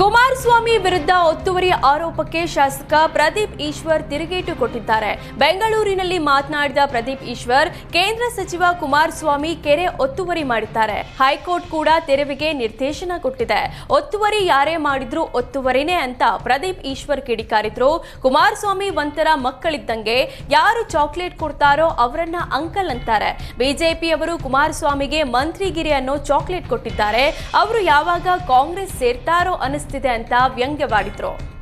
ಕುಮಾರಸ್ವಾಮಿ ವಿರುದ್ಧ ಒತ್ತುವರಿ ಆರೋಪಕ್ಕೆ ಶಾಸಕ ಪ್ರದೀಪ್ ಈಶ್ವರ್ ತಿರುಗೇಟು ಕೊಟ್ಟಿದ್ದಾರೆ. ಬೆಂಗಳೂರಿನಲ್ಲಿ ಮಾತನಾಡಿದ ಪ್ರದೀಪ್ ಈಶ್ವರ್, ಕೇಂದ್ರ ಸಚಿವ ಕುಮಾರಸ್ವಾಮಿ ಕೆರೆ ಒತ್ತುವರಿ ಮಾಡಿದ್ದಾರೆ. ಹೈಕೋರ್ಟ್ ಕೂಡ ತೆರವಿಗೆ ನಿರ್ದೇಶನ ಕೊಟ್ಟಿದೆ. ಒತ್ತುವರಿ ಯಾರೇ ಮಾಡಿದ್ರು ಒತ್ತುವರಿನೇ ಅಂತ ಪ್ರದೀಪ್ ಈಶ್ವರ್ ಕಿಡಿಕಾರಿದ್ರು. ಕುಮಾರಸ್ವಾಮಿ ಒಂಥರ ಮಕ್ಕಳಿದ್ದಂಗೆ ಯಾರು ಚಾಕ್ಲೇಟ್ ಕೊಡ್ತಾರೋ ಅವರನ್ನ ಅಂಕಲ್ ಅಂತಾರೆ. ಬಿಜೆಪಿಯವರು ಕುಮಾರಸ್ವಾಮಿಗೆ ಮಂತ್ರಿಗಿರಿ ಅನ್ನೋ ಚಾಕ್ಲೇಟ್ ಕೊಟ್ಟಿದ್ದಾರೆ. ಅವರು ಯಾವಾಗ ಕಾಂಗ್ರೆಸ್ ಸೇರ್ತಾರೋ ಅನಿಸ್ತಿದೆ ಅಂತ ವ್ಯಂಗ್ಯವಾಡಿದ್ರು.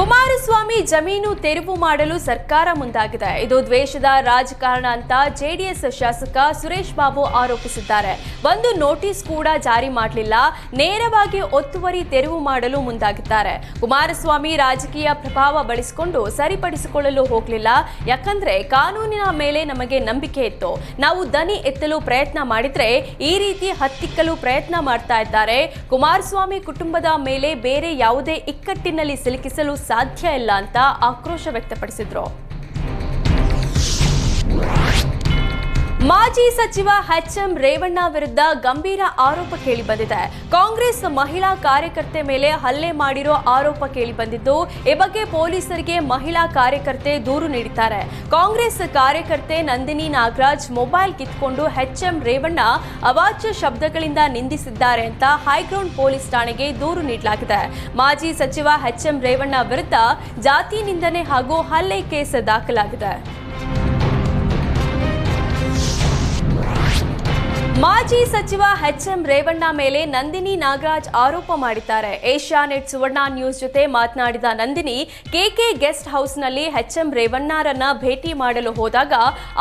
ಕುಮಾರಸ್ವಾಮಿ ಜಮೀನು ತೆರವು ಮಾಡಲು ಸರ್ಕಾರ ಮುಂದಾಗಿದೆ. ಇದು ದ್ವೇಷದ ರಾಜಕಾರಣ ಅಂತ ಜೆಡಿಎಸ್ ಶಾಸಕ ಸುರೇಶ್ ಬಾಬು ಆರೋಪಿಸಿದ್ದಾರೆ. ಒಂದು ನೋಟಿಸ್ ಕೂಡ ಜಾರಿ ಮಾಡಲಿಲ್ಲ. ನೇರವಾಗಿ ಒತ್ತುವರಿ ತೆರವು ಮಾಡಲು ಮುಂದಾಗಿದ್ದಾರೆ. ಕುಮಾರಸ್ವಾಮಿ ರಾಜಕೀಯ ಪ್ರಭಾವ ಬಳಸಿಕೊಂಡು ಸರಿಪಡಿಸಿಕೊಳ್ಳಲು ಹೋಗಲಿಲ್ಲ. ಯಾಕಂದ್ರೆ ಕಾನೂನಿನ ಮೇಲೆ ನಮಗೆ ನಂಬಿಕೆ ಇತ್ತು. ನಾವು ದನಿ ಎತ್ತಲು ಪ್ರಯತ್ನ ಮಾಡಿದ್ರೆ ಈ ರೀತಿ ಹತ್ತಿಕ್ಕಲು ಪ್ರಯತ್ನ ಮಾಡ್ತಾ ಇದ್ದಾರೆ. ಕುಮಾರಸ್ವಾಮಿ ಕುಟುಂಬದ ಮೇಲೆ ಬೇರೆ ಯಾವುದೇ ಇಕ್ಕಟ್ಟಿನಲ್ಲಿ ಸಿಲುಕಿಸಲು ಸಾಧ್ಯ ಇಲ್ಲ ಅಂತ ಆಕ್ರೋಶ ವ್ಯಕ್ತಪಡಿಸಿದ್ರು. ಮಾಜಿ ಸಚಿವ ಎಚ್ ಎಂ ರೇವಣ್ಣ ವಿರುದ್ಧ ಗಂಭೀರ ಆರೋಪ ಕೇಳಿ ಬಂದಿದೆ. ಕಾಂಗ್ರೆಸ್ ಮಹಿಳಾ ಕಾರ್ಯಕರ್ತೆ ಮೇಲೆ ಹಲ್ಲೆ ಮಾಡಿರೋ ಆರೋಪ ಕೇಳಿ ಬಂದಿದ್ದು, ಈ ಬಗ್ಗೆ ಪೊಲೀಸರಿಗೆ ಮಹಿಳಾ ಕಾರ್ಯಕರ್ತೆ ದೂರು ನೀಡಿದ್ದಾರೆ. ಕಾಂಗ್ರೆಸ್ ಕಾರ್ಯಕರ್ತೆ ನಂದಿನಿ ನಾಗರಾಜ್ ಮೊಬೈಲ್ ಕಿತ್ಕೊಂಡು ಎಚ್ ಎಂ ರೇವಣ್ಣ ಅವಾಚ್ಯ ಶಬ್ದಗಳಿಂದ ನಿಂದಿಸಿದ್ದಾರೆ ಅಂತ ಹೈಗ್ರೌಂಡ್ ಪೊಲೀಸ್ ಠಾಣೆಗೆ ದೂರು ನೀಡಲಾಗಿದೆ. ಮಾಜಿ ಸಚಿವ ಎಚ್ ಎಂ ರೇವಣ್ಣ ವಿರುದ್ಧ ಜಾತಿ ನಿಂದನೆ ಹಾಗೂ ಹಲ್ಲೆ ಕೇಸ್ ದಾಖಲಾಗಿದೆ. ಮಾಜಿ ಸಚಿವ ಎಚ್ ಎಂ ರೇವಣ್ಣ ಮೇಲೆ ನಂದಿನಿ ನಾಗರಾಜ್ ಆರೋಪ ಮಾಡಿದ್ದಾರೆ. ಏಷ್ಯಾನೆಟ್ ಸುವರ್ಣ ನ್ಯೂಸ್ ಜೊತೆ ಮಾತನಾಡಿದ ನಂದಿನಿ, ಕೆಕೆ ಗೆಸ್ಟ್ ಹೌಸ್ನಲ್ಲಿ ಎಚ್ ಎಂ ರೇವಣ್ಣರನ್ನ ಭೇಟಿ ಮಾಡಲು ಹೋದಾಗ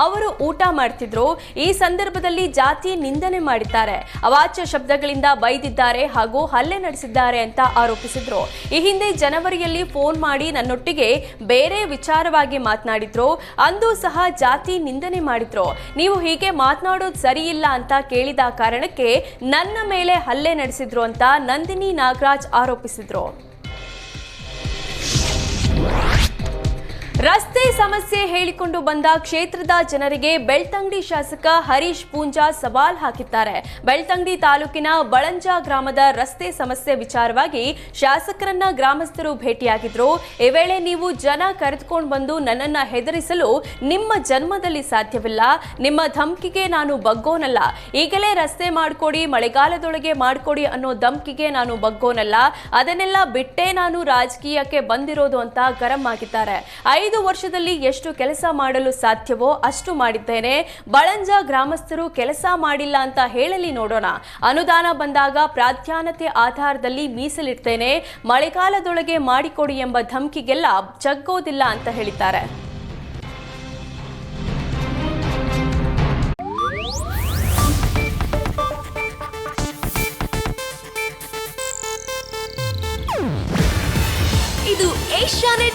ಅವರು ಊಟ ಮಾಡ್ತಿದ್ರು. ಈ ಸಂದರ್ಭದಲ್ಲಿ ಜಾತಿ ನಿಂದನೆ ಮಾಡಿದ್ದಾರೆ. ಅವಾಚ್ಯ ಶಬ್ದಗಳಿಂದ ಬೈದಿದ್ದಾರೆ ಹಾಗೂ ಹಲ್ಲೆ ನಡೆಸಿದ್ದಾರೆ ಅಂತ ಆರೋಪಿಸಿದ್ರು. ಈ ಹಿಂದೆ ಜನವರಿಯಲ್ಲಿ ಫೋನ್ ಮಾಡಿ ನನ್ನೊಟ್ಟಿಗೆ ಬೇರೆ ವಿಚಾರವಾಗಿ ಮಾತನಾಡಿದ್ರು. ಅಂದು ಸಹ ಜಾತಿ ನಿಂದನೆ ಮಾಡಿದ್ರು. ನೀವು ಹೀಗೆ ಮಾತನಾಡೋದು ಸರಿಯಿಲ್ಲ ಅಂತ ಕೇಳಿದ ಕಾರಣಕ್ಕೆ ನನ್ನ ಮೇಲೆ ಹಲ್ಲೆ ನಡೆಸಿದ್ರು ಅಂತ ನಂದಿನಿ ನಾಗರಾಜ್ ಆರೋಪಿಸಿದ್ರು. ರಸ್ತೆ ಸಮಸ್ಯೆ ಹೇಳಿಕೊಂಡು ಬಂದ ಕ್ಷೇತ್ರದ ಜನರಿಗೆ ಬೆಳ್ತಂಗಡಿ ಶಾಸಕ ಹರೀಶ್ ಪೂಂಜಾ ಸವಾಲ್ ಹಾಕಿದ್ದಾರೆ. ಬೆಳ್ತಂಗಡಿ ತಾಲೂಕಿನ ಬಳಂಜ ಗ್ರಾಮದ ರಸ್ತೆ ಸಮಸ್ಯೆ ವಿಚಾರವಾಗಿ ಶಾಸಕರನ್ನ ಗ್ರಾಮಸ್ಥರು ಭೇಟಿಯಾಗಿದ್ರು. ಈ ವೇಳೆ ನೀವು ಜನ ಕರೆದುಕೊಂಡು ಬಂದು ನನ್ನನ್ನ ಹೆದರಿಸಲು ನಿಮ್ಮ ಜನ್ಮದಲ್ಲಿ ಸಾಧ್ಯವಿಲ್ಲ. ನಿಮ್ಮ ಧಮ್ಕಿಗೆ ನಾನು ಬಗ್ಗೋನಲ್ಲ. ಈಗಲೇ ರಸ್ತೆ ಮಾಡ್ಕೊಡಿ, ಮಳೆಗಾಲದೊಳಗೆ ಮಾಡ್ಕೊಡಿ ಅನ್ನೋ ಧಮ್ಕಿಗೆ ನಾನು ಬಗ್ಗೋನಲ್ಲ. ಅದನ್ನೆಲ್ಲ ಬಿಟ್ಟೇ ನಾನು ರಾಜಕೀಯಕ್ಕೆ ಬಂದಿರೋದು ಅಂತ ಗರಂ ಆಗಿದ್ದಾರೆ. ಐದು ವರ್ಷದಲ್ಲಿ ಎಷ್ಟು ಕೆಲಸ ಮಾಡಲು ಸಾಧ್ಯವೋ ಅಷ್ಟು ಮಾಡಿದ್ದೇನೆ. ಬಳಂಜ ಗ್ರಾಮಸ್ಥರು ಕೆಲಸ ಮಾಡಿಲ್ಲ ಅಂತ ಹೇಳಲಿ ನೋಡೋಣ. ಅನುದಾನ ಬಂದಾಗ ಪ್ರಾಧಾನ್ಯತೆ ಆಧಾರದಲ್ಲಿ ಮೀಸಲಿಡ್ತೇನೆ. ಮಳೆಗಾಲದೊಳಗೆ ಮಾಡಿಕೊಡಿ ಎಂಬ ಧಮಕಿಗೆಲ್ಲ ಜಗ್ಗೋದಿಲ್ಲ ಅಂತ ಹೇಳಿದ್ದಾರೆ. ಇದು ಏಷ್ಯಾನೆಟ್